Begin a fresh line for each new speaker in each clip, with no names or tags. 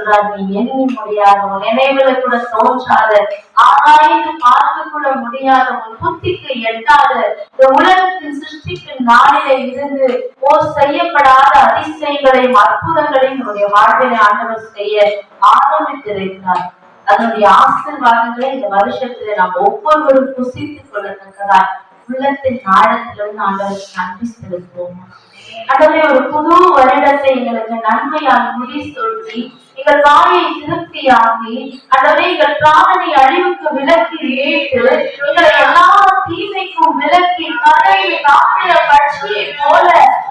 சொல்றாரு எண்ணி முடியாத உன் நினைவுல கூட தோன்றாத ஆராய்ந்து பார்த்து கூட முடியாத உன் புத்திக்கு எட்டாத இந்த உலகத்தின் சிருஷ்டிக்கு நாளிலே இருந்து ஓ செய்யப்படாத அதிசயங்களையும் அற்புதங்களையும் உன்னுடைய வாழ்வினை ஆண்டவர் செய்ய ஆரம்பித்திருக்கிறார். அதனுடைய ஆசிர்வாதங்களை இந்த வருஷத்துல நாம் ஒவ்வொருவரும் புசித்துக் கொள்ளத்தக்கதாய் உள்ளத்தின் ஆழத்திலிருந்து ஆண்டவருக்கு நன்றி செலுத்துவோம். ஆண்டவரே ஒரு புது வருடத்தை எங்களுக்கு நன்மையால் முடி சொல்லி எங்கள் வாயை திருப்தியாக்கி ஆண்டவரே எங்கள் காதலை அழிவுக்கு விலக்கி ஏற்று எங்களை எல்லா தீமைக்கும் விலக்கி கரையில் காக்கிற பட்சியை போல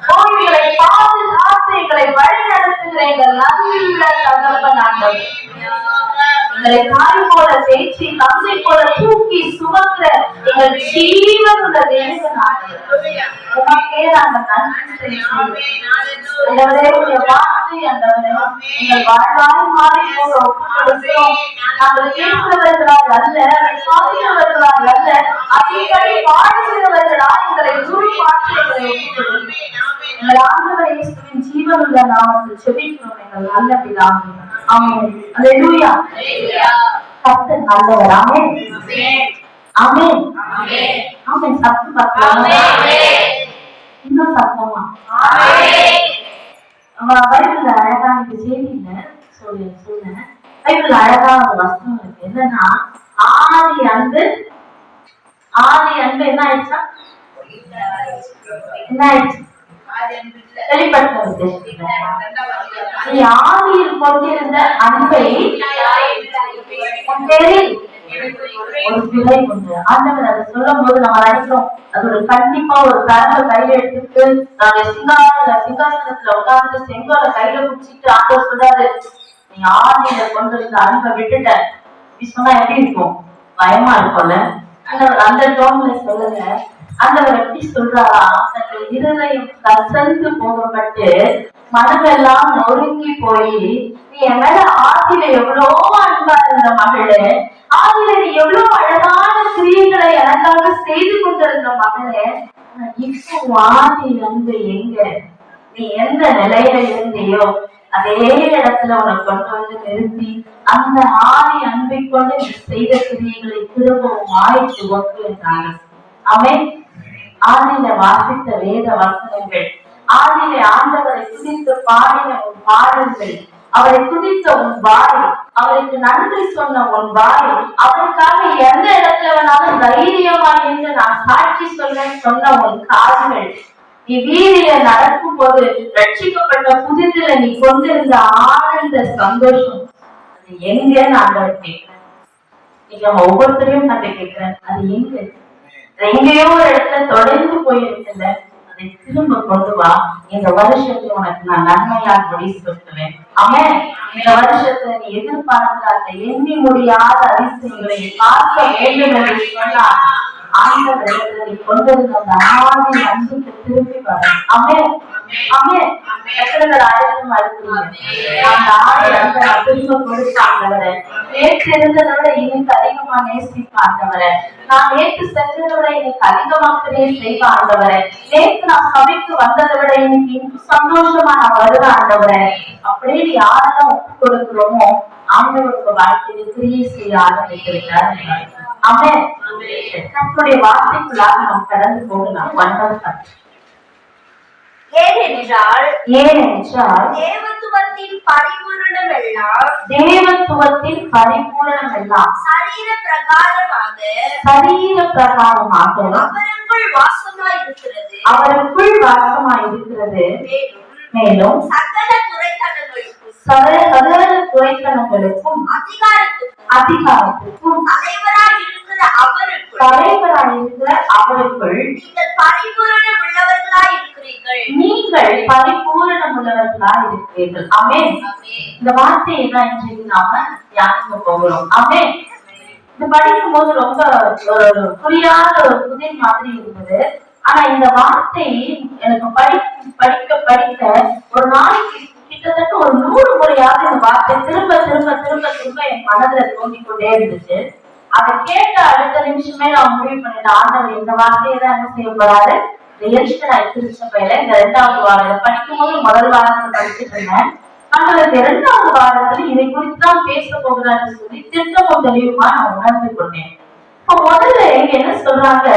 கோவில்களை பாதுகாத்து எங்களை வழி நடத்துகிற எங்கள் நன்மையுள்ள தகப்பன் எங்களை தாய் போல தேய்ச்சி தந்தை போல தூக்கி சுமக்கிற எங்கள் ஜீவன் உமக்கே நாங்கள் நன்றி வார்த்தை எங்கள் வாழ்வாய் மாறி நாங்கள் அல்ல, சொல்கிறவர்களாய் அல்ல, அதன்படி வாழ்கிறவர்களாய் எங்களை உருமாற்றி எங்களை எங்கள் ஆண்டவர் இயேசுவின் ஜீவனுள்ள நாமத்தில் செபிக்கிறோம் எங்கள் நல்ல பிதாவே. ஆமென். அல்லேலூயா. கர்த்தர் நல்லவர். ஆமென். ஆமென். ஆமென். சத்தம் பார்க்கலாமா? இன்னும் சத்தமா? பைபிள்ல அழகா இந்த செய்தியில சொல்லு சொல்ல. பைபிள் அழகா ஒரு வசனம் இருக்கு. என்னன்னா ஆதி அன்பு ஆதி அன்பு என்ன ஆயிடுச்சா? என்ன ஆயிடுச்சு? வெளிப்படுத்த உத்தேசிக்கிறேன் நீ ஆதியில் கொண்டிருந்த அன்பை ஆண்டவர் அதை சொல்லும் போது நம்ம நினைக்கிறோம் கண்டிப்பா ஒரு கையில எடுத்துட்டு நாங்க சிங்காசன சிங்காசனத்துல உட்கார்ந்து செங்கோல கையில குடிச்சிட்டு ஆண்டவர் சொல்றாரு நீ ஆதியில கொண்டு இருந்த அன்பை விட்டுட்ட நீ சொன்னா எப்படி இருக்கும்? பயமா இருக்கும்ல? ஆண்டவர் அந்த டோன்ல சொல்லுங்க. ஆண்டவர் எப்படி சொல்றாரா? தங்கள் இருதயம் கசந்து போகப்பட்டு மனமெல்லாம் நொறுங்கி போய் நீ என் மேல ஆதியில எவ்வளோ அன்பா இருந்த மகளே? ஆதியில நீ எவ்வளவு அழகான கிரியைகளை எனக்காக செய்து கொண்டிருந்த மகளே? இப்போ ஆதி அன்பு எங்க? நீ எந்த நிலையில இருந்தியோ அதே இடத்துல உன்னை கொண்டு வந்து நிறுத்தி அந்த ஆதி அன்பை கொண்டு செய்த கிரியைகளை திரும்பவும் ஆயிட்டு ஒப்பு என்றாங்க அவன் ஆதியில வாசித்த வேத வசனங்கள் ஆதியில ஆண்டவரை துதித்து பாடின உன் பாடல்கள் அவரை துதித்த உன் வாய் அவருக்கு நன்றி சொன்ன உன் வாய் அவருக்காக எந்த இடத்துல வேணாலும் தைரியமா என்று நான் சாட்சி சொல்ல சொன்ன உன் காதுகள் நீ வீதியில நடக்கும் போது ரட்சிக்கப்பட்ட புதிதில நீ கொண்டிருந்த ஆனந்த சந்தோஷம். அது எங்கன்னு ஆண்டவர் கேட்கிறேன்? நீங்க ஒவ்வொருத்தரையும் நான் கேட்கிறேன். அது எங்க? எங்கேயோ ஒரு இடத்துல தொடர்ந்து போயிருக்குல்ல அதை திரும்ப கொண்டு வா. இந்த வருஷத்துல உனக்கு நான் நன்மையாக முடி சொல்லுவேன் அவன் இந்த வருஷத்துல நீ எதிர்பார்க்காத எண்ணி முடியாத அதிசயங்களை பார்க்க வேண்டும் என்று சொன்னார். ஆண்டவர் நீ கொண்டிருந்த அன்புக்கு திரும்பி வர அந்த நேற்று இருந்ததை விட இன்னைக்கு அதிகமா நேசிப்ப நான் நேற்று செஞ்சதை விட இன்னைக்கு அதிகமா கிரியை ஆண்டவரை நேற்று நான் சபைக்கு வந்ததை விட இன்னைக்கு இன்னும் சந்தோஷமா நான் வருவேன் ஆண்டவரை அப்படியே யாரெல்லாம் ஒப்பு கொடுக்கிறோமோ? ஆண்டவருக்கு வாழ்க்கையை கிரியை செய்ய ஆரம்பித்திருக்கிறார் அவன் வார்த்தைக்குள்ளாக நாம் கடந்து போகலாம். ஒன்பது
ஏனென்றால்
ஏனென்றால்
தேவத்துவத்தின் பரிபூரணம் எல்லாம்
தேவத்துவத்தின் பரிபூரணம் எல்லாம்
சரீர பிரகாரமாக
சரீர பிரகாரமாக
அவருக்குள் வாசமாய் இருக்கிறது
அவருக்குள் வாசமாய் இருக்கிறது
மேலும் சகல துறைத்தனங்களுக்கும்
துறைத்தனங்களுக்கும்
அதிகாரத்துக்கும் தலைவராய் இருக்கிற அவருக்குள்
தலைவராய் இருக்கிற அவருக்குள்
நீங்கள் பரிபூரணம் உள்ளவர்களாய் இருக்கிறீர்கள்.
நீங்கள் பரிபூரணம் உள்ளவர்களாய் இருக்கிறீர்கள். ஆமென்.
ஆமென்.
இந்த வார்த்தையை தான் இன்றைக்கு நாம தியானிக்க போகிறோம். ஆமென். இது படிக்கும் போது ரொம்ப ஒரு புரியாத ஒரு புதிர் மாதிரி இருந்தது. ஆனா இந்த வார்த்தை எனக்கு படி படிக்க படிக்க ஒரு நாளைக்கு கிட்டத்தட்ட ஒரு நூறு முறையாவது இந்த வார்த்தை திரும்ப திரும்ப திரும்ப திரும்ப என் மனதுல தோண்டிக் கொண்டே இருந்துச்சு. அதை கேட்ட அடுத்த நிமிஷமே நான் முடிவு பண்ணிட்டேன். ஆண்டவர் இந்த வார்த்தையை தான் என்ன செய்ய போறாரு? ரியல்ஸ்டர் திருச்சபையில இந்த ரெண்டாவது வாரம். படிக்கும் போது முதல் வாரத்தை படிச்சுட்டு இருந்தேன். ஆண்டவர் இந்த இரண்டாவது வாரத்துல இதை குறித்து தான் பேச போகிறான்னு சொல்லி திட்டமும் தெளிவுமா நான் உணர்ந்து கொண்டேன். இப்போ முதல்ல என்ன சொல்றாங்க?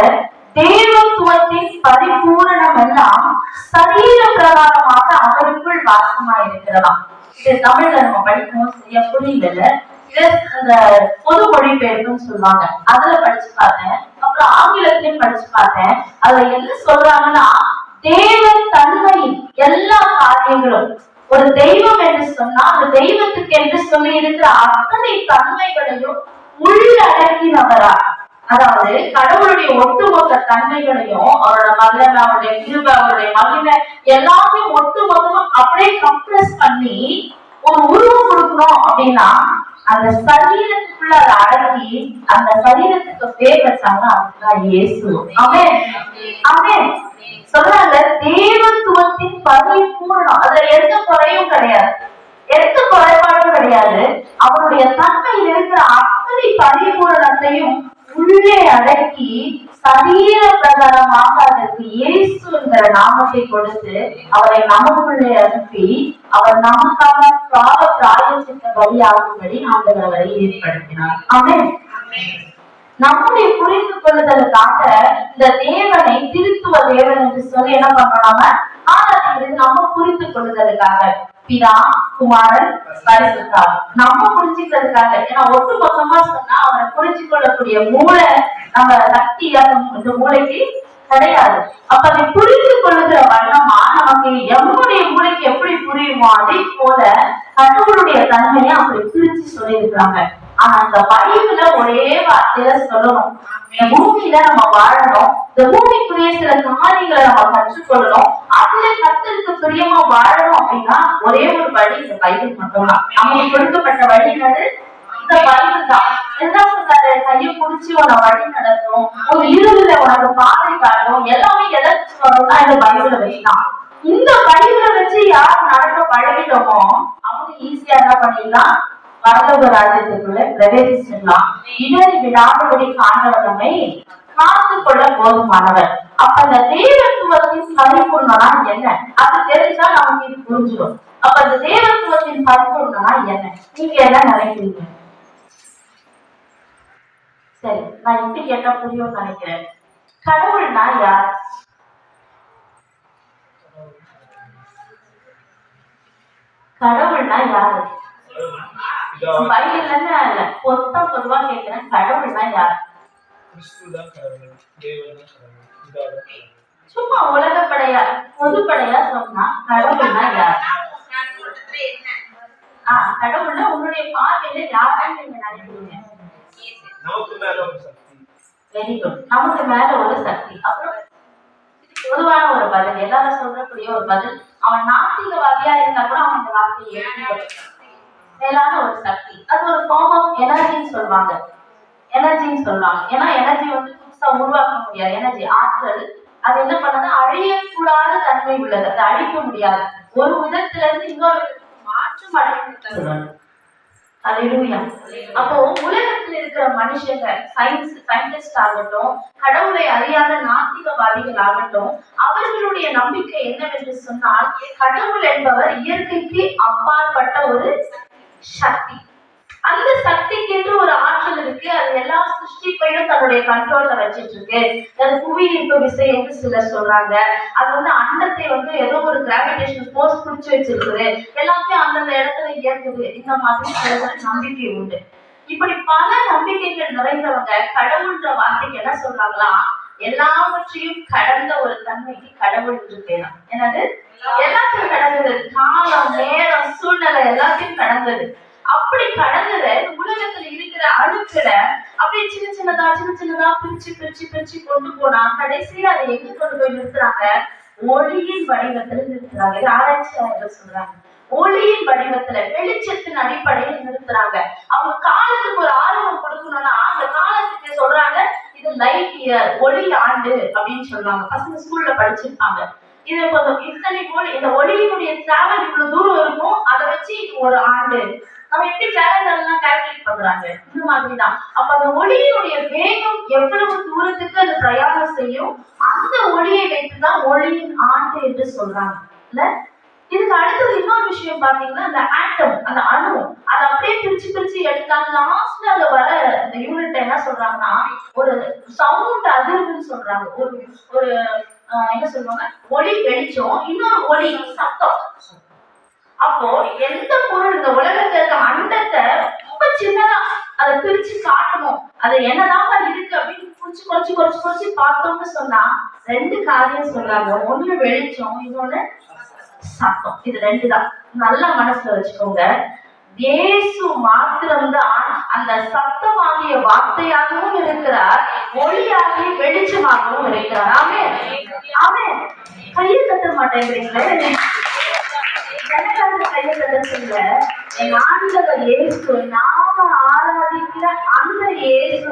தேவத்துவத்தின் பரிபூரணம் எல்லாம் சரீர பிரகாரமாக அவருக்குள் வாசமா இருக்கிறதாம் இது தமிழ்ல நம்ம படிக்கவும் சரியா புரியல இது இந்த பொது மொழிபெயர்ப்புன்னு சொல்லுவாங்க. அதுல படிச்சு பார்த்தேன். அப்புறம் ஆங்கிலத்திலையும் படிச்சு பார்த்தேன். அதுல என்ன சொல்றாங்கன்னா தேவ தன்மையின் எல்லா காரியங்களும் ஒரு தெய்வம் என்று சொன்னா அந்த தெய்வத்துக்கு என்று சொல்லி இருக்கிற அத்தனை தன்மைகளையும் உள்ளடக்கினவரா அதாவது கடவுளுடைய ஒட்டுமொத்த தன்மைகளையும் அவரோட வல்லமை அவருடைய கிருபை அவருடைய மகிமை எல்லாமே ஒட்டுமொத்தமா அப்படியே கம்ப்ரஸ் பண்ணி ஒரு உருவம் கொடுக்கணும் அப்படின்னா அந்த சரீரத்துக்குள்ள அதை அடக்கி அந்த சரீரத்துக்கு பேர் வச்சாங்க அதுதான் இயேசு. ஆமென். ஆமென். சொல்றாங்க தேவத்துவத்தின் பரிபூர்ணம் அதுல எந்த குறையும் கிடையாது எந்த குறைபாடும் கிடையாது அவருடைய தன்மையில் இருக்கிற அத்தனை பரிபூரணத்தையும் உள்ளே அடக்கி சரீர பிரகாரமாக அதற்கு இயேசுங்கிற நாமத்தை கொடுத்து அவரை நமக்குள்ளே அனுப்பி அவர் நமக்கான கால பிராயசித்த பலியாகும்படி ஆண்டவர் அவரை ஏற்படுத்தினார். ஆமென். நம்முடைய புரிந்து கொள்ளுதலுக்காக இந்த தேவனை திருத்துவ தேவன் என்று சொல்லி என்ன பண்றோம் நாம ஆராதிக்கிறது நம்ம புரிந்து கொள்ளுதலுக்காக பிதா குமாரன் பரிசுத்தார் நம்ம புரிஞ்சுக்கிறதுக்காக ஏன்னா ஒட்டு மொத்தமா சொன்னா அவரை புரிஞ்சு கொள்ளக்கூடிய மூளை நம்ம சக்தி இந்த மூளைக்கு கிடையாது. அப்ப அதை புரிந்து கொள்ளுகிற வண்ணமா நமக்கு எம்முடைய மூளைக்கு எப்படி புரியுமோ அதே போல கடவுளுடைய தன்மையை அப்படி பிரிச்சு சொல்லியிருக்கிறாங்க. ஆனா அந்த பைபிள ஒரே வார்த்தையில சொல்லணும். பூமியில நம்ம வாழணும். இந்த பூமிக்குரிய சில காரியங்களை நம்ம கற்றுக்கொள்ளணும். அதுல கத்தருக்கு பிரியமா வாழணும் அப்படின்னா ஒரே ஒரு வழி இந்த பைபிள் மட்டும்தான். நமக்கு கொடுக்கப்பட்ட வழி என்னது? இந்த பைபிள் தான். என்ன சொல்றாரு? கையை புடிச்சு உன வழி நடத்தும். ஒரு இருளுல உனக்கு பாதை காட்டும். எல்லாமே எதை சொல்லணும்னா இந்த பைபிளை வச்சுதான். இந்த பைபிளை வச்சு யார் நடக்க பழகிட்டோமோ அவங்க ஈஸியா என்ன பண்ணிடலாம்? வரலோக ராஜ்யத்துக்குள்ள பிரவேசிச்சிடலாம். இடறி விடாதபடி காண்டவனமை காத்து கொள்ள போதுமானவர். அப்ப அந்த தேவத்துவத்தின் பரிபூர்ணம்னா என்ன? அது தெரிஞ்சா நமக்கு இது புரிஞ்சிடும் அப்ப அந்த தேவத்துவத்தின் பரிபூர்ணம்னா என்ன? நீங்க என்ன நினைக்கிறீங்க? சரி நான் எப்படி கேட்டா புரியும்னு நினைக்கிறேன். கடவுள்னா யார்? கடவுள்னா யாரு? பைபிள்ல இல்ல பொத்த பொதுவா கேக்குறேன் கடவுள்னா யார்?
கிறிஸ்துதான் கடவுள் தேவன் தான் கடவுள் கடவுள்
சும்மா உலகப்படையா பொதுப்படையா சொன்னா கடவுள்னா யார்? ஆஹ் கடவுள்னா உன்னுடைய பார்வையில யாருன்னு நீங்க நினைக்கிறீங்க
நமக்கு மேல ஒரு சக்தி.
வெரி குட் நமக்கு மேல ஒரு சக்தி. அப்புறம் பொதுவான ஒரு பதில். எல்லாரும் சொல்லக்கூடிய ஒரு பதில். அவன் நாத்திகவாதியா இருந்தா கூட அவன் இந்த வார்த்தையை மேலான ஒரு சக்தி. அது ஒரு ஃபார்ம் ஆஃப் எனர்ஜின்னு சொல்லுவாங்க. எனர்ஜின்னு சொல்லுவாங்க. ஏன்னா எனர்ஜி வந்து புதுசா உருவாக்க முடியாது. எனர்ஜி ஆற்றல் அது என்ன பண்ணது? அழியக்கூடாத தன்மை உள்ளது. அதை அழிக்க முடியாது. ஒரு விதத்துல இருந்து இன்னொரு மாற்றம் அடைந்து அல்லேலூயா அப்போ உலகத்துல இருக்கிற மனுஷங்க சயின்ஸ் சயின்டிஸ்ட் ஆகட்டும் கடவுளை அறியாத நாத்திகவாதிகள் ஆகட்டும் அவர்களுடைய நம்பிக்கை என்னவென்று சொன்னால் கடவுள் என்பவர் இயற்கைக்கு அப்பாற்பட்ட ஒரு சக்தி. அந்த சக்திக்கென்று ஒரு ஆற்றல் இருக்கு. அது எல்லா சிருஷ்டிப்பையும் தன்னுடைய கண்ட்ரோல்ல வச்சிட்டு இருக்கு அது புவியீர்ப்பு விசை என்று சிலர் சொல்றாங்க. அது வந்து அண்டத்தை வந்து ஏதோ ஒரு கிராவிடேஷன் ஃபோர்ஸ் பிடிச்சு வச்சிருக்குது. எல்லாத்தையும் அந்தந்த இடத்துல இயக்குது. இந்த மாதிரி சில நம்பிக்கை உண்டு. இப்படி பல நம்பிக்கைகள் நிறைந்தவங்க கடவுள்ன்ற வார்த்தைக்கு என்ன சொல்றாங்களா? எல்லாவற்றையும் கடந்த ஒரு தன்மைக்கு கடவுள் என்று என்னது? எல்லாத்தையும் கடந்தது. காலம் நேரம் சூழ்நிலை எல்லாத்தையும் கடந்தது. அப்படி கடந்தத இந்த உலகத்துல இருக்கிற அணுக்கள அப்படியே சின்ன சின்னதா சின்ன சின்னதா பிரிச்சு பிரிச்சு பிரிச்சு கொண்டு போனா கடைசியா அதை எங்க கொண்டு போய் நிறுத்துறாங்க? ஒளியின் வடிவத்துல நிறுத்துறாங்க. இது ஆராய்ச்சியாளர்கள் சொல்றாங்க. ஒளியின் வடிவத்துல வெளிச்சத்தின் அடிப்படையில் நிறுத்துறாங்க. அவங்க காலத்துக்கு ஒரு ஆர்வம் கொடுக்கணும்னா அந்த காலத்துக்கு சொல்றாங்க இது லைட் இயர் ஒளி ஆண்டு அப்படின்னு சொல்றாங்க. பசங்க ஸ்கூல்ல படிச்சிருப்பாங்க. இது கொஞ்சம் இத்தனை ஒளி இந்த ஒளியினுடைய டிராவல் இவ்வளவு தூரம் இருக்கும் அதை வச்சு இது ஒரு ஆண்டு. நம்ம எப்படி கேலண்டர்லாம் கால்குலேட் பண்றாங்க? இந்த மாதிரி தான் அப்ப அந்த ஒளியினுடைய வேகம் எவ்வளவு தூரத்துக்கு அது பிரயாணம் செய்யும்? அந்த ஒளியை வைத்து தான் ஒளியின் ஆண்டு என்று சொல்றாங்க. இல்ல? இதுக்கு அடுத்தது இன்னொரு விஷயம் பாத்தீங்கன்னா அந்த ஆட்டம் அந்த அணு அதை அப்படியே பிரிச்சு பிரிச்சு எடுத்தாங்க லாஸ்ட்ல அது வர அந்த யூனிட் என்ன சொல்றாங்கன்னா ஒரு சவுண்ட் அதிர்வுன்னு சொல்றாங்க. ஒரு ஒரு என்ன சொல்லுவாங்க? ஒளி வெளிச்சம் இன்னொரு ஒளி சத்தம். அப்போ எந்த பொருள் இந்த உலகத்துல இருக்க அண்டத்தை ரொம்ப சின்னதா அதை பிரிச்சு காட்டணும் அது என்னதான் இருக்கு அப்படின்னு குறைச்சு குறைச்சு குறைச்சு குறைச்சு பார்த்தோம்னு சொன்னா ரெண்டு காரியம் சொல்றாங்க ஒண்ணு வெளிச்சம் இன்னொன்னு சத்தம். இது ரெண்டு தான் நல்ல மனசுல வச்சுக்கோங்க. இயேசு மாத்திரம்தான் அந்த சத்தமாகிய வார்த்தையாகவும் இருக்கிறார் ஒளியாகி வெளிச்சமாகவும் இருக்கிறார். ஆமே ஆமே கையை தட்ட மாட்டேங்கிறீங்களே. எனக்காக கையை என் ஆண்டவர் இயேசு நாம ஆராதிக்கிற அந்த இயேசு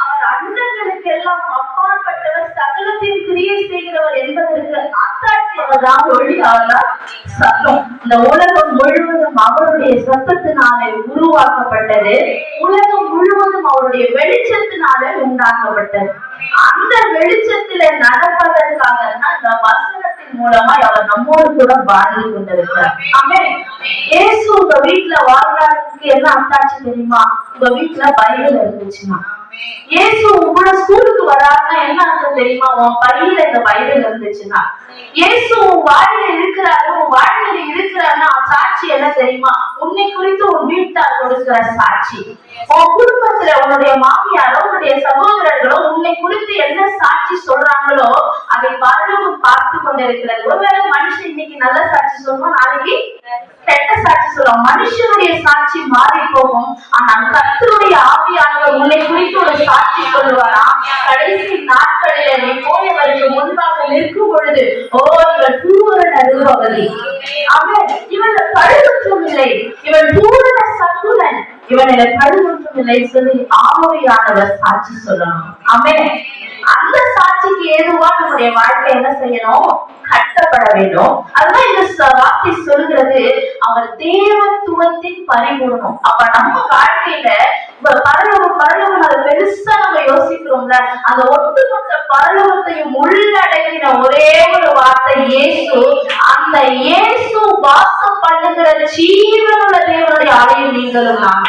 அவர் அண்டங்களுக்கெல்லாம் அப்பாற்பட்டவர் சகலத்தையும் கிரியை செய்கிறவர் என்பதற்கு அத்தாட்சியவர் தான் ஒளி அவர்தான் சத்தம் இந்த உலகம் முழுவதும் அவருடைய சத்தத்தினாலே உருவாக்கப்பட்டது. உலகம் முழுவதும் அவருடைய வெளிச்சத்தினாலே உண்டாக்கப்பட்டது. அந்த வெளிச்சத்துல நடப்பதற்காக தான் இந்த வசனத்தின் மூலமா அவர் நம்மோடு கூட வாழ்ந்து கொண்டிருக்கிறார். இயேசு உங்க வீட்டுல வாழ்றதுக்கு என்ன அத்தாச்சு தெரியுமா? உங்க வீட்டுல பைபிள் இருந்துச்சுன்னா. இயேசு உங்களோட ஸ்கூலுக்கு வராருன்னா என்ன அர்த்தம் தெரியுமா? உன் பையில இந்த பைபிள் இருந்துச்சுன்னா. இயேசு உன் வாழ்க்கையில இருக்கிறாரு உன் வாழ்க்கையில இருக்கிறாருன்னா சாட்சி என்ன தெரியுமா? உன்னை குறித்து உன் வீட்டார் கொடுக்கிற சாட்சி. உன் குடும்பத்துல உன்னுடைய மாமியாரோ உன்னுடைய சகோதரர்களோ உன்னை குறித்து என்ன சாட்சி சொல்றாங்களோ அதை பரலோகம் பார்த்து கொண்டிருக்கிறது ஒருவேளை மனுஷன் இன்னைக்கு நல்ல சாட்சி சொல்லுவோம் நாளைக்கு கெட்ட சாட்சி சொல்லுவோம் மனுஷனுடைய சாட்சி மாறி போகும். ஆனால் கத்தருடைய ஆவியானவர் உன்னை குறித்து ஒரு சாட்சி சொல்லுவாரா? கடைசி நாட்களிலே நீ போய் அவருக்கு முன்பாக நிற்கும் பொழுது ஓ இவர் பூரண நிறுவவதி அவன் இவன் பழுவற்றும் இல்லை. இவன் பூரண சத்துலன் இவனில பழுவற்றும் இல்லை சொல்லி ஆவியானவர் சாட்சி சொல்லணும். அமே அந்த சாட்சிக்கு ஏதுவா நம்முடைய வாழ்க்கை என்ன செய்யணும்? கட்டப்பட வேண்டும். அதுதான் இந்த ச- வார்த்தை சொல்கிறது. அவர் தேவத்துவத்தின் பரிபூர்ணம். அப்ப நம்ம வாழ்க்கையில இப்ப பரலோகம் பரலோகம் அதை பெருசா நம்ம யோசிக்கிறோம்ல. அந்த ஒட்டுமொத்த பரலோகத்தையும் உள்ளடக்கின ஒரே ஒரு வார்த்தை இயேசு அந்த இயேசு வாசம் பண்ணுகிற ஜீவனுள்ள தேவனுடைய ஆலயம் நீங்களும் நான்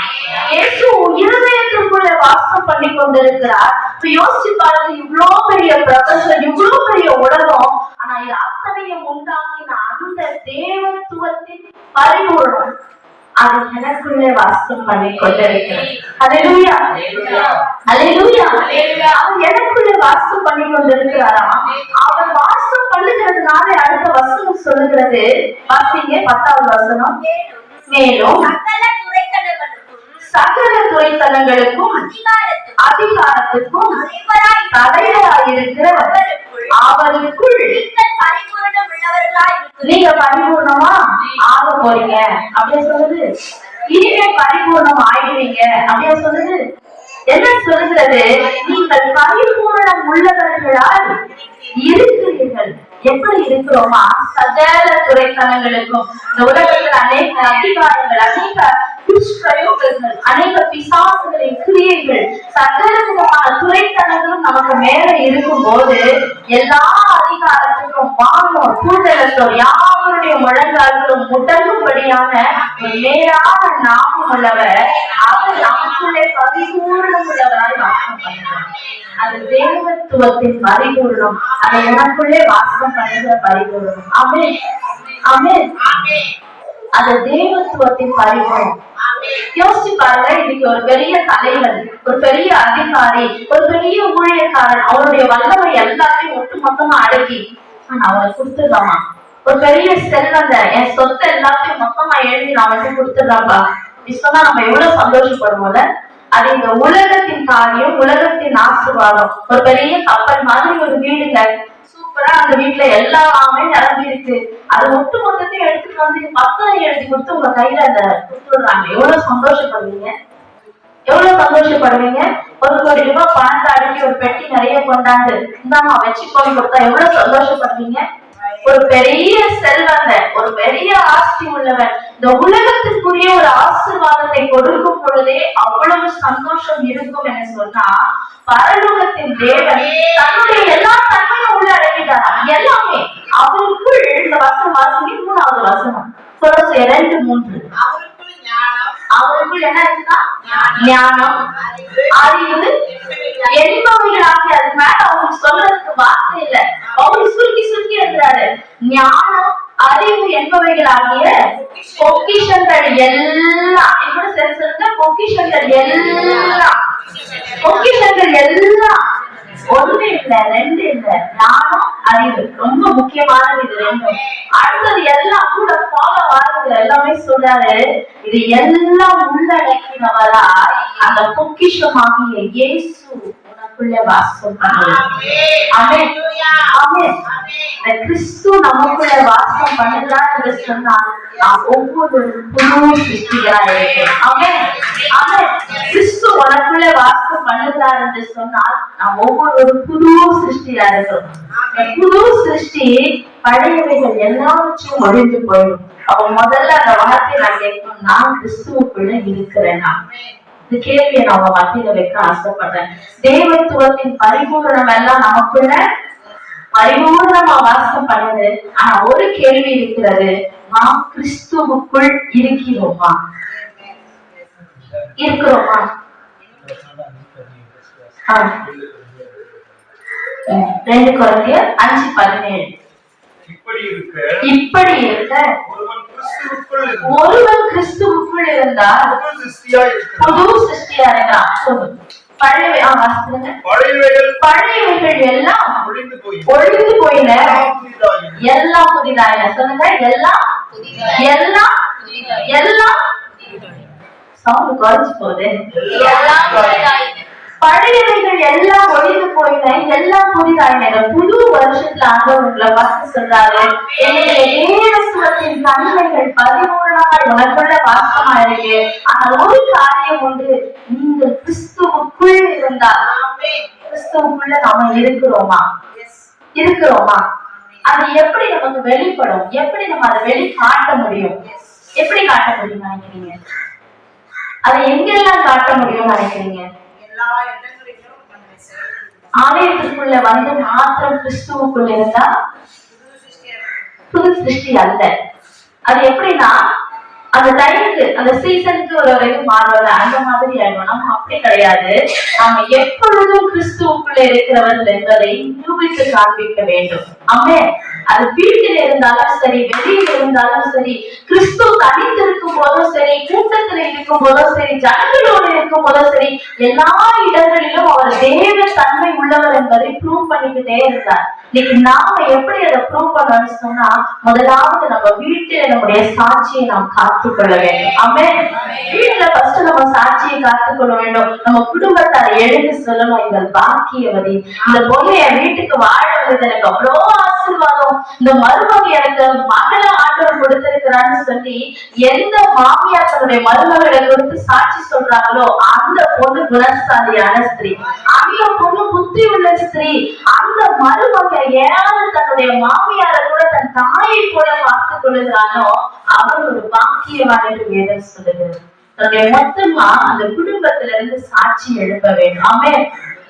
இயேசு இருதயத்துக்குள்ள வாசம் பண்ணி கொண்டிருக்கிறார் இப்ப யோசிச்சு பாருங்க இவ்ளோ பெரிய பிரபஞ்சம் இவ்ளோ பெரிய உலகம் ஆனா இது அத்தனையும் உண்டாக்கின அந்த தேவத்துவத்தின் பரிபூர்ணம் அது எனக்குள்ளே வாசம் பண்ணி கொண்டிருக்கிறது அல்லேலூயா அல்லேலூயா அவர் எனக்குள்ளே வாசம் பண்ணி கொண்டிருக்கிறாரா அவர் வாசம் பண்ணுகிறதுனால அடுத்த வசனம் சொல்லுகிறது. வாசிங்க பத்தாவது வசனம். மேலும்
சகல துறைத்தனங்களுக்கும்
சகல துறைத்தனங்களுக்கும்
அதிகாரத்துக்கும்
அதிகாரத்துக்கும்
தலைவராய்
தலைவராயிருக்கிற
அவருக்குள்
அவருக்குள்
நீங்கள் பரிபூரணம் உள்ளவர்களாய் இருக்கிறீர்கள்.
நீங்க பரிபூர்ணமா? ஆக போறீங்க. அப்படியே சொல்லுது. இனிமே பரிபூர்ணம் ஆயிடுவீங்க. அப்படியே சொல்லுது. என்ன சொல்லுகிறது? நீங்கள் பரிபூர்ணம் உள்ளவர்களால் இருக்கிறீர்கள். எப்படி இருக்கிறோமா? சகல துறைத்தனங்களுக்கும் இந்த உலகத்தில் அநேக அதிகாரங்கள் அநேக துஷ்பிரயோகங்கள் அநேக பிசாசுகளின் கிரியைகள் சகல விதமான துறைத்தனங்களும் நமக்கு மேல இருக்கும் போது எல்லா அதிகாரத்துக்கும் வானம் கூட்டலத்தோர் யாவருடைய முழங்கால்களும் முடங்கும்படியான மேலான நாமம் உள்ளவர் அவர் நமக்குள்ளே பரிபூர்ணம் உள்ளவராய் வாசம் பண்ணுகிறார். அது தேவத்துவத்தின் பரிபூர்ணம் அது உனக்குள்ளே வாசம் பண்ணுகிற பரிபூர்ணம். அமே அமே அது தேவத்துவத்தின் பரிபூர்ணம். யோசிச்சு பாருங்க இன்னைக்கு ஒரு பெரிய தலைவன் ஒரு பெரிய அதிகாரி ஒரு பெரிய ஊழியக்காரன் அவருடைய வல்லமை எல்லாத்தையும் ஒட்டு மொத்தமா அடக்கி ஆனா அவனுக்கு கொடுத்துடலாமா ஒரு பெரிய செல்வந்த என் சொத்தை எல்லாத்தையும் மொத்தமா எழுதி நான் வந்து கொடுத்துடலாம்பா இப்படி சொன்னா நம்ம எவ்வளவு சந்தோஷப்படுவோம்ல? அது இந்த உலகத்தின் காரியம் உலகத்தின் ஆசிர்வாதம். ஒரு பெரிய கப்பல் மாதிரி ஒரு வீடுங்க. சூப்பரா அந்த வீட்டுல எல்லாமே நிரம்பி இருக்கு. அது ஒட்டு மொத்தத்தையும் எடுத்துட்டு வந்து பத்திரம் எழுதி கொடுத்து உங்க கையில அந்த கொடுத்துடுறாங்க எவ்வளவு சந்தோஷப்படுவீங்க? எவ்வளவு சந்தோஷப்படுவீங்க? ஒரு கோடி ரூபாய் பணத்தை அடக்கி ஒரு பெட்டி நிறைய கொண்டாந்து இந்தாமா வச்சுக்கோன்னு கொடுத்தா எவ்வளவு சந்தோஷப்படுவீங்க? ஒரு பெரிய செல்வந்த ஒரு பெரிய ஆஸ்தி உள்ளவன் இந்த உலகத்திற்குரிய ஒரு ஆசீர்வாதத்தை கொடுக்கும் பொழுதே அவ்வளவு சந்தோஷம் இருக்கும் என சொன்னா பரலோகத்தின் தேவன் தன்னுடைய எல்லா தன்மையும் உள்ள அடங்கிட்டாராம் எல்லாமே. அவருக்குள் இந்த வசனம் வாசிங்க மூணாவது வசனம். தொடர்ச்சி இரண்டு மூன்று.
அவருக்குள்
என்ன இருக்குன்னா ஞானம். அறிவு. என்பவைகளாகி அது மேல அவங்களுக்கு சொல்றதுக்கு வார்த்தை இல்ல அவங்க சுருக்கி சுருக்கி எழுதுறாரு ஞானம் அறிவு என்பவைகளாகிய பொக்கிஷங்கள் எல்லாம். என்னோட சரி பொக்கிஷங்கள் எல்லாம். பொக்கிஷங்கள் எல்லாம். ஒண்ணு இல்ல ரெண்டு இல்ல. ஞானம் அறிவு. ரொம்ப முக்கியமானது இது ரெண்டும். அடுத்தது எல்லாம் கூட ஃபாலோ ஆகுது எல்லாமே சொல்றாரு. இது எல்லாம் உள்ளடக்கினவராய் அந்த பொக்கிஷமாகிய இயேசு உனக்குள்ள வாசம் கிறிஸ்து நமக்குள்ள வாசம் பண்ணுகிறார் என்று சொன்னால் ஒவ்வொரு புது ஆமென் ஆமென் கிறிஸ்து உனக்குள்ள வாசம் பண்ணுகிறார் என்று சொன்னால் நாம் ஒவ்வொரு புது சிருஷ்டியா இருக்கிறோம் இந்த புது சிருஷ்டி பழையவைகள் எல்லாவற்றையும் ஒழிந்து போயிடும் அப்ப முதல்ல அந்த வார்த்தையை நான் கேட்கணும் நான் கிறிஸ்துவுக்குள்ள இருக்கிறேனா இந்த கேள்வியை நான் உங்க மத்தியில வைக்க ஆசைப்படுறேன். தேவத்துவத்தின் பரிபூரணம் எல்லாம் நமக்குள்ள? பரிபூர்ணமா வாசம் பண்ணுது ஆனா ஒரு கேள்வி இருக்கிறது. நாம் கிறிஸ்துவுக்குள் இருக்கிறோமா? இருக்கிறோமா. ரெண்டு குழந்தையர் அஞ்சு பதினேழு.
இப்படி இருக்க
இப்படி இருக்க
ஒருவன் கிறிஸ்துவுக்குள்
ஒருவன் கிறிஸ்துவுக்குள் இருந்தால்
புது இருக்கிறான்.
சிருஷ்டியா இருக்கான் சொல்லு. பழைய.
பழையவைகள்
பழையவைகள் எல்லாம்
ஒழிந்து போய்
ஒழிந்து போயின
எல்லாம் புதிதாயின.
எல்லாம் சொல்லுங்க எல்லாம் எல்லாம் எல்லாம் சவுண்ட் குறைஞ்சு போகுது
எல்லாம் புதிதாயின.
பழையவைகள் எல்லாம் ஒழிந்து போயின எல்லாம் புதிதாயின. புது வருஷத்துல ஆண்டவர்களை பார்த்து சொல்றாரு என்னுடைய தேவத்துவத்தின் தன்மைகள் பரிபூர்ணமாய் உனக்குள்ள வாசமா இருக்கு. ஆனால் ஒரு காரியம் உண்டு. நீங்கள் கிறிஸ்துவுக்குள் இருந்தால் கிறிஸ்துவுக்குள்ள நாம இருக்கிறோமா? இருக்கிறோமா? அது எப்படி நமக்கு வெளிப்படும்? எப்படி நம்ம அதை வெளி காட்ட முடியும் எப்படி காட்ட முடியும் நினைக்கிறீங்க? அதை எங்கெல்லாம் காட்ட முடியும் நினைக்கிறீங்க? ஆலயத்திற்குள்ள வந்து மாத்திரம் கிறிஸ்துவுக்குள்ள இருந்தா
புது
சிருஷ்டி அல்ல. அது எப்படின்னா அந்த டைமுக்கு அந்த சீசனுக்கு ஒரு வரைக்கும் மாறல அந்த மாதிரி ஆயிடும் நம்ம அப்படி கிடையாது. நாம எப்பொழுதும் கிறிஸ்துவுக்குள்ள இருக்கிறவர்கள் என்பதை நிரூபித்து காண்பிக்க வேண்டும். ஆமே அது வீட்டில் இருந்தாலும் சரி வெளியில் இருந்தாலும் சரி கிறிஸ்து தனித்திருக்கும் போதும் சரி கூட்டத்தில் இருக்கும் போதும் சரி ஜனங்களோடு இருக்கும் போதும் சரி எல்லா இடங்களிலும் அவர் தேவ தன்மை உள்ளவர் என்பதை ப்ரூவ் பண்ணிக்கிட்டே இருந்தார். இன்னைக்கு நாம எப்படி அதை ப்ரூவ் பண்ணணும்னு சொன்னா முதலாவது நம்ம வீட்டில நம்முடைய சாட்சியை நாம் காத்துக்கொள்ள வேண்டும். அமே வீட்டுல ஃபர்ஸ்ட் நம்ம சாட்சியை காத்துக்கொள்ள வேண்டும். நம்ம குடும்பத்தார் எழுந்து சொல்லணும் இவள் பாக்கியவதி. இந்த பொண்ணு என் வீட்டுக்கு வாழ வந்தது எனக்கு அவ்வளோ ஆசீர்வாதம். இந்த மருமக எனக்கு மகள ஆண்டவர் கொடுத்திருக்கிறான்னு சொல்லி எந்த மாமியார் தன்னுடைய மருமகளை குறித்து சாட்சி சொல்றாங்களோ அந்த பொண்ணு குணசாலியான ஸ்திரீ. அந்த பொண்ணு புத்தி உள்ள ஸ்திரீ. அந்த மருமக ஏன் தன்னுடைய மாமியார கூட தன் தாயை கூட பார்த்து கொள்ளுகிறானோ அவர் ஒரு பாக்கியவான் என்று வேதம் சொல்லுகிறது தன்னுடைய மொத்தமா அந்த குடும்பத்துல இருந்து சாட்சி எழுப்ப வேண்டும்.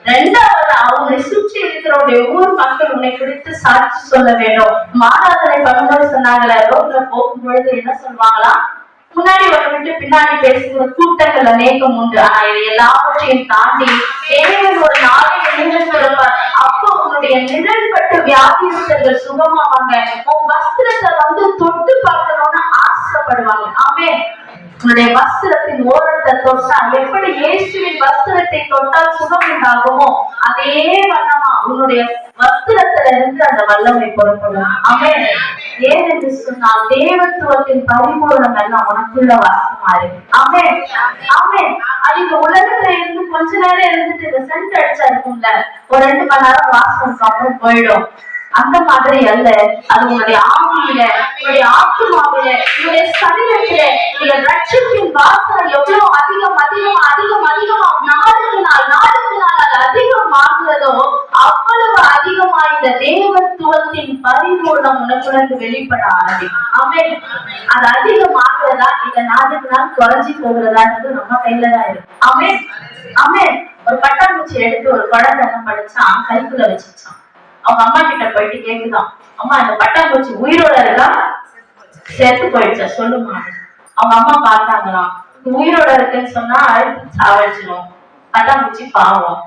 ரெண்டாவது அவங்களை சுற்றி இருக்கிறவருடைய ஊர் மக்கள் உன்னை குறித்து சாட்சி சொல்ல வேண்டும். மாதாதனை பகும்போது சொன்னாங்களே ரோட்ல போகும்பொழுது என்ன சொல்லுவாங்களா முன்னாடி ஒரு விட்டு பின்னாடி பேசுகிற கூட்டங்கள் அநேகம் உண்டு. ஆனா இது எல்லாவற்றையும் தாண்டி தேவன் ஒரு நாளை நின்று கொடுப்பார் அப்போ உன்னுடைய நிழல் பட்டு வியாதியஸ்தர்கள் சுகமாவாங்க. உன் வஸ்திரத்தை வந்து தொட்டு பார்க்கணும்னு ஆசைப்படுவாங்க. ஆமே உன்னுடைய வஸ்திரத்தின் ஓரத்தை தொட்டால் எப்படி இயேசுவின் வஸ்திரத்தை தொட்டால் சுகம் உண்டாகுமோ அதே வண்ணமா உன்னுடைய வஸ்திரத்துல இருந்து அந்த வல்லமை புறப்படும் அமே ஏனென்று சொன்னால் தேவத்துவத்தின் பரிபூரணம் எல்லாம் உனக்குள்ள வாசமா இருக்கு அமே ஆமென். அது இந்த உலகத்துல இருந்து கொஞ்ச நேரம் இருந்துட்டு இந்த சென்ட் அடிச்சா இருக்கும்ல ஒரு ரெண்டு மணி நேரம் வாசம் அப்புறம் போயிடும். அந்த மாதிரி அல்ல. அது உங்களுடைய ஆவியில உங்களுடைய ஆத்மாவில உங்களுடைய சரீரத்துல உங்களுடைய வாசனை எவ்வளவு அதிகம் அதிகம் அதிகம் அதிகமா நாளுக்கு நாள் நாளுக்கு நாள் அது அதிகம் ஆகுறதோ அவ்வளவு அதிகமா இந்த தேவத்துவத்தின் பரிபூர்ணம் உனக்குள்ள வெளிப்பட ஆரம்பிக்கும். அமே அது அதிகம் ஆகுறதா இந்த நாளுக்கு நாள் குறைஞ்சி போகிறதான்றது நம்ம கையில தான் இருக்கு அமே ஆமென். ஒரு பட்டாம்பூச்சி எடுத்து ஒரு குழந்தை படிச்சான்? கைக்குள்ள வச்சுச்சான் அவங்க அம்மா கிட்ட போயிட்டு கேக்குதான். அம்மா அந்த பட்டாம்பூச்சி உயிரோட எல்லாம் செத்து போயிடுச்சா? சொல்லுமா. அவங்க அம்மா பார்த்தாங்களாம் உயிரோட இருக்குன்னு சொன்னா அழுத்து சாவடிச்சிடும் பட்டாம்பூச்சி பாவம்.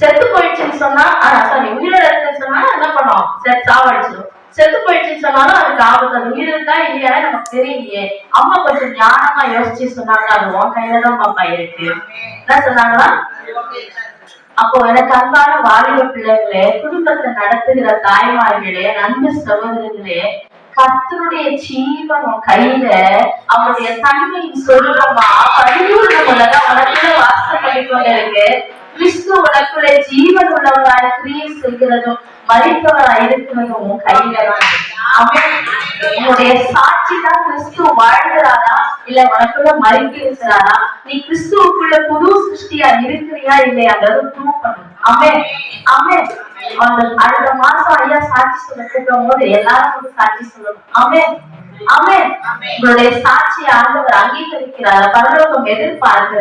செத்து போயிடுச்சுன்னு சொன்னா சாரி உயிரோட இருக்குன்னு சொன்னா என்ன பண்ணும்? சரி சாவடிச்சிடும் செத்து போயிடுச்சுன்னு சொன்னாலும் அதுக்கு ஆபத்து. அது உயிர் இருக்கா இல்லையா நமக்கு தெரியலையே. அம்மா கொஞ்சம் ஞானமா யோசிச்சு சொன்னாங்க அது உன் கையில தான் பாப்பா இருக்கு. என்ன சொன்னாங்களா? அப்போ எனக்கு அன்பான வாலிப பிள்ளைகளே குடும்பத்தை நடத்துகிற தாய்மார்களே அன்பு சகோதரர்களே கத்தருடைய ஜீவன் கையில அவருடைய தன்மையின் சொல்லமா பரிபூர்ண உலக உனக்குள்ள வாசம் பண்ணி கொண்டிருக்கு கிறிஸ்து உனக்குள்ள ஜீவன் உள்ளவராய் கிரியை செய்கிறதும் மறித்தவராய் இருக்கிறதும் உன் கையில தான் அவன் உன்னுடைய சாட்சி தான் கிறிஸ்து வாழ்கிறாரா இல்ல உனக்குள்ள மறித்து இருக்கிறாரா நீ கிறிஸ்துவுக்குள்ள புது சிருஷ்டியா இருக்கிறியா இல்லையாங்கிறது ப்ரூவ் ஆமே ஆமே அந்த அடுத்த மாசம் ஐயா சாட்சி சொல்ல கூட்டும் போது எல்லாரும் வந்து சாட்சி சொல்லணும். ஆமே ஆமே உங்களுடைய சாட்சி ஆண்டவர் அங்கீகரிக்கிறார். பரலோகம் எதிர்பார்க்கிறது.